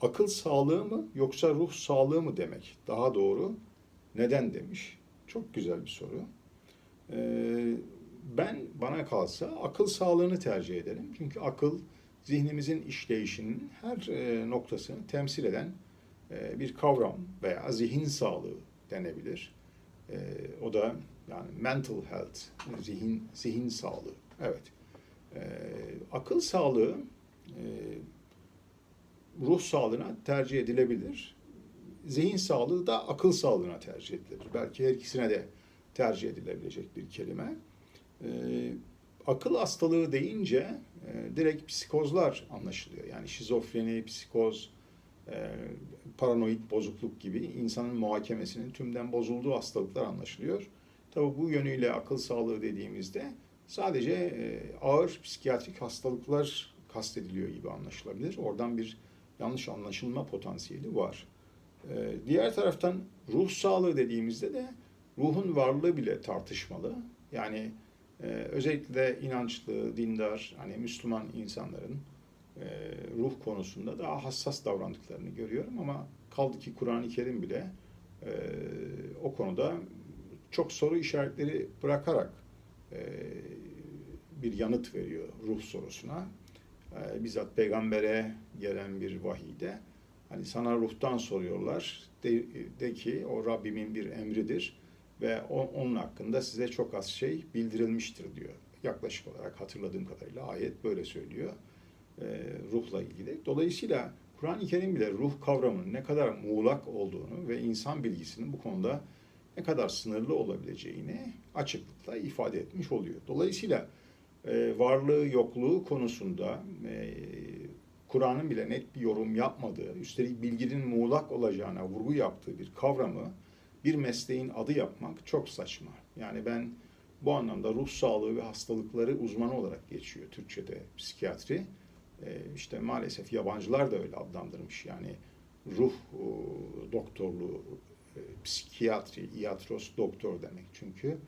Akıl sağlığı mı yoksa ruh sağlığı mı demek daha doğru? Neden demiş. Çok güzel bir soru. Ee, ben bana kalsa akıl sağlığını tercih ederim. Çünkü akıl zihnimizin işleyişinin her e, noktasını temsil eden e, bir kavram veya zihin sağlığı denebilir. E, o da yani mental health, zihin zihin sağlığı. Evet. E, akıl sağlığı e, ruh sağlığına tercih edilebilir. Zihin sağlığı da akıl sağlığına tercih edilebilir. Belki her ikisine de tercih edilebilecek bir kelime. E, akıl hastalığı deyince e, direkt psikozlar anlaşılıyor. Yani şizofreni, psikoz, e, paranoid bozukluk gibi insanın muhakemesinin tümden bozulduğu hastalıklar anlaşılıyor. Tabi bu yönüyle akıl sağlığı dediğimizde sadece e, ağır psikiyatrik hastalıklar kastediliyor gibi anlaşılabilir. Oradan bir yanlış anlaşılma potansiyeli var. E, diğer taraftan ruh sağlığı dediğimizde de ruhun varlığı bile tartışmalı. Yani e, özellikle inançlı, dindar, hani Müslüman insanların e, ruh konusunda daha hassas davrandıklarını görüyorum ama kaldı ki Kur'an-ı Kerim bile e, o konuda çok soru işaretleri bırakarak e, bir yanıt veriyor ruh sorusuna. E, bizzat peygambere gelen bir vahiyde hani sana ruhtan soruyorlar de, de ki o Rabbimin bir emridir ve o, onun hakkında size çok az şey bildirilmiştir diyor. Yaklaşık olarak hatırladığım kadarıyla ayet böyle söylüyor e, ruhla ilgili. Dolayısıyla Kur'an-ı Kerim bile ruh kavramının ne kadar muğlak olduğunu ve insan bilgisinin bu konuda ne kadar sınırlı olabileceğini açıklıkla ifade etmiş oluyor. Dolayısıyla e, varlığı yokluğu konusunda e, Kur'an'ın bile net bir yorum yapmadığı, üstelik bilginin muğlak olacağına vurgu yaptığı bir kavramı bir mesleğin adı yapmak çok saçma. Yani ben bu anlamda ruh sağlığı ve hastalıkları uzmanı olarak geçiyor Türkçe'de psikiyatri. E, işte maalesef yabancılar da öyle adlandırmış. Yani ruh e, doktorluğu, e, psikiyatri, iatros doktor demek çünkü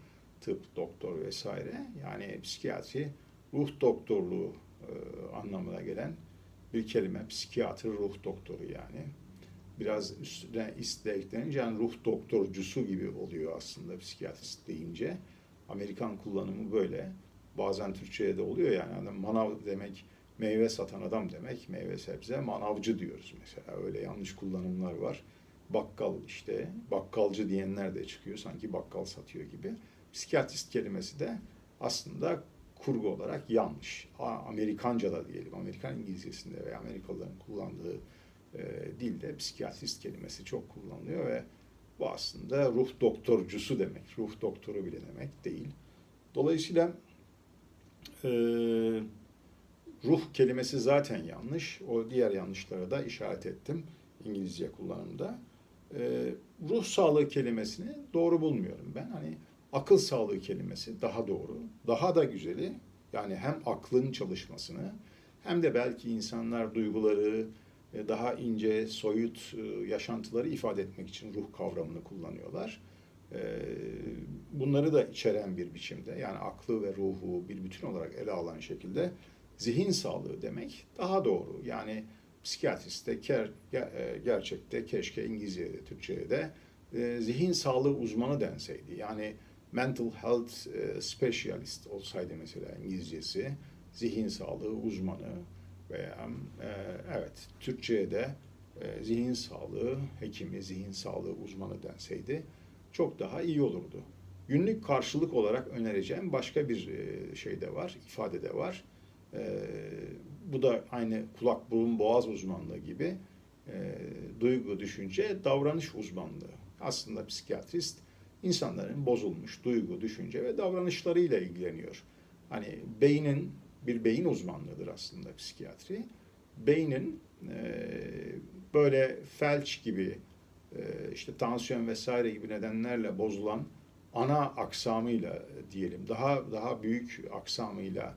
tıp, doktor vesaire. Yani psikiyatri ruh doktorluğu e, anlamına gelen bir kelime. Psikiyatri ruh doktoru yani. Biraz üstüne iste eklenince yani ruh doktorcusu gibi oluyor aslında psikiyatrist deyince. Amerikan kullanımı böyle. Bazen Türkçe'ye de oluyor yani. yani manav demek meyve satan adam demek. Meyve sebze manavcı diyoruz mesela. Öyle yanlış kullanımlar var. Bakkal işte, bakkalcı diyenler de çıkıyor. Sanki bakkal satıyor gibi. Psikiyatrist kelimesi de aslında kurgu olarak yanlış. Amerikanca da diyelim, Amerikan İngilizcesinde veya Amerikalıların kullandığı e, dilde psikiyatrist kelimesi çok kullanılıyor ve bu aslında ruh doktorcusu demek. Ruh doktoru bile demek değil. Dolayısıyla e, ruh kelimesi zaten yanlış. O diğer yanlışlara da işaret ettim İngilizce kullanımda. E, ruh sağlığı kelimesini doğru bulmuyorum ben. Hani akıl sağlığı kelimesi daha doğru. Daha da güzeli yani hem aklın çalışmasını hem de belki insanlar duyguları, e, daha ince, soyut e, yaşantıları ifade etmek için ruh kavramını kullanıyorlar. E, bunları da içeren bir biçimde yani aklı ve ruhu bir bütün olarak ele alan şekilde zihin sağlığı demek daha doğru. Yani psikiyatriste ker, gerçekte keşke İngilizce'de, Türkçe'de de zihin sağlığı uzmanı denseydi. Yani mental health specialist olsaydı mesela İngilizcesi, zihin sağlığı uzmanı, veya e, evet Türkçe'ye de e, zihin sağlığı hekimi, zihin sağlığı uzmanı denseydi çok daha iyi olurdu. Günlük karşılık olarak önereceğim başka bir e, şey de var, ifade de var. E, bu da aynı kulak, burun, boğaz uzmanlığı gibi e, duygu, düşünce, davranış uzmanlığı. Aslında psikiyatrist insanların bozulmuş duygu, düşünce ve davranışlarıyla ilgileniyor. Hani beynin bir beyin uzmanlığıdır aslında psikiyatri. Beynin e, böyle felç gibi e, işte tansiyon vesaire gibi nedenlerle bozulan ana aksamıyla diyelim daha daha büyük aksamıyla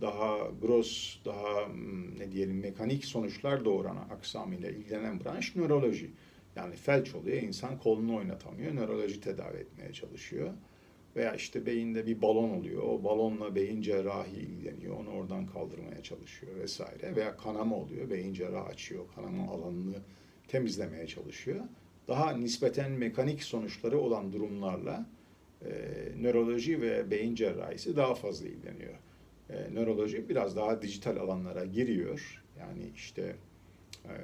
daha gross, daha hmm, ne diyelim mekanik sonuçlar doğuran aksamıyla ilgilenen branş nöroloji. Yani felç oluyor, insan kolunu oynatamıyor, nöroloji tedavi etmeye çalışıyor. Veya işte beyinde bir balon oluyor. O balonla beyin cerrahi ilgileniyor. Onu oradan kaldırmaya çalışıyor vesaire. Veya kanama oluyor. Beyin cerrahı açıyor. Kanama alanını temizlemeye çalışıyor. Daha nispeten mekanik sonuçları olan durumlarla e, nöroloji ve beyin cerrahisi daha fazla ilgileniyor. E, nöroloji biraz daha dijital alanlara giriyor. Yani işte e,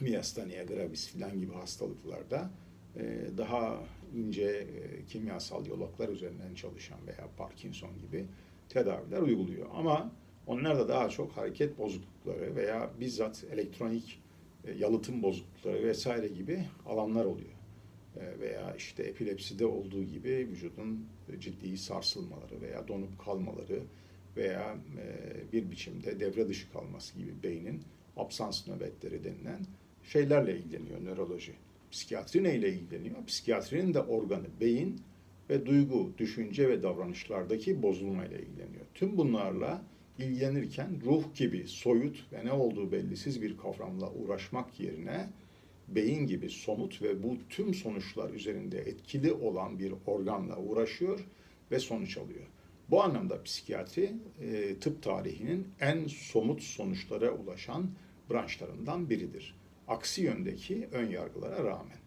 miyastenia gravis filan gibi hastalıklarda e, daha ince e, kimyasal diyaloglar üzerinden çalışan veya Parkinson gibi tedaviler uyguluyor. Ama onlar da daha çok hareket bozuklukları veya bizzat elektronik e, yalıtım bozuklukları vesaire gibi alanlar oluyor. Veya işte epilepside olduğu gibi vücudun ciddi sarsılmaları veya donup kalmaları veya bir biçimde devre dışı kalması gibi beynin absans nöbetleri denilen şeylerle ilgileniyor nöroloji. Psikiyatri neyle ilgileniyor? Psikiyatrinin de organı beyin ve duygu, düşünce ve davranışlardaki bozulmayla ilgileniyor. Tüm bunlarla ilgilenirken ruh gibi soyut ve ne olduğu bellisiz bir kavramla uğraşmak yerine beyin gibi somut ve bu tüm sonuçlar üzerinde etkili olan bir organla uğraşıyor ve sonuç alıyor. Bu anlamda psikiyatri e, tıp tarihinin en somut sonuçlara ulaşan branşlarından biridir. Aksi yöndeki ön yargılara rağmen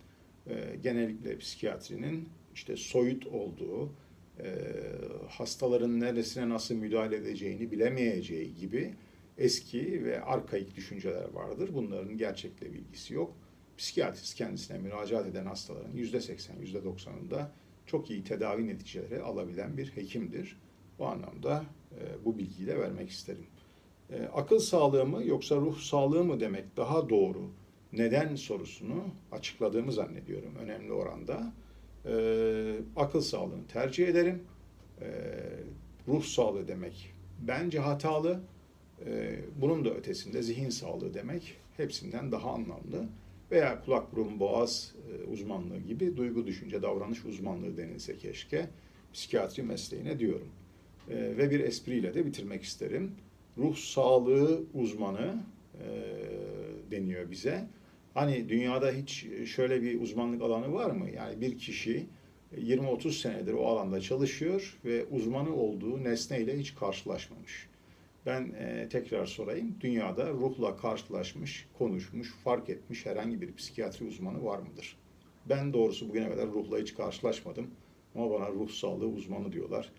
e, genellikle psikiyatrinin işte soyut olduğu, e, hastaların neresine nasıl müdahale edeceğini bilemeyeceği gibi eski ve arkaik düşünceler vardır. Bunların gerçekle bilgisi yok. Psikiyatrist kendisine müracaat eden hastaların yüzde seksen, yüzde doksanında çok iyi tedavi neticeleri alabilen bir hekimdir. Bu anlamda e, bu bilgiyi de vermek isterim. E, akıl sağlığı mı yoksa ruh sağlığı mı demek daha doğru? Neden sorusunu açıkladığımı zannediyorum önemli oranda. E, akıl sağlığını tercih ederim. E, ruh sağlığı demek bence hatalı. E, bunun da ötesinde zihin sağlığı demek hepsinden daha anlamlı. Veya kulak burun boğaz e, uzmanlığı gibi duygu düşünce davranış uzmanlığı denilse keşke psikiyatri mesleğine diyorum. E, ve bir espriyle de bitirmek isterim. Ruh sağlığı uzmanı e, deniyor bize. Hani dünyada hiç şöyle bir uzmanlık alanı var mı? Yani bir kişi 20-30 senedir o alanda çalışıyor ve uzmanı olduğu nesneyle hiç karşılaşmamış. Ben e, tekrar sorayım. Dünyada ruhla karşılaşmış, konuşmuş, fark etmiş herhangi bir psikiyatri uzmanı var mıdır? Ben doğrusu bugüne kadar ruhla hiç karşılaşmadım. Ama bana ruh sağlığı uzmanı diyorlar.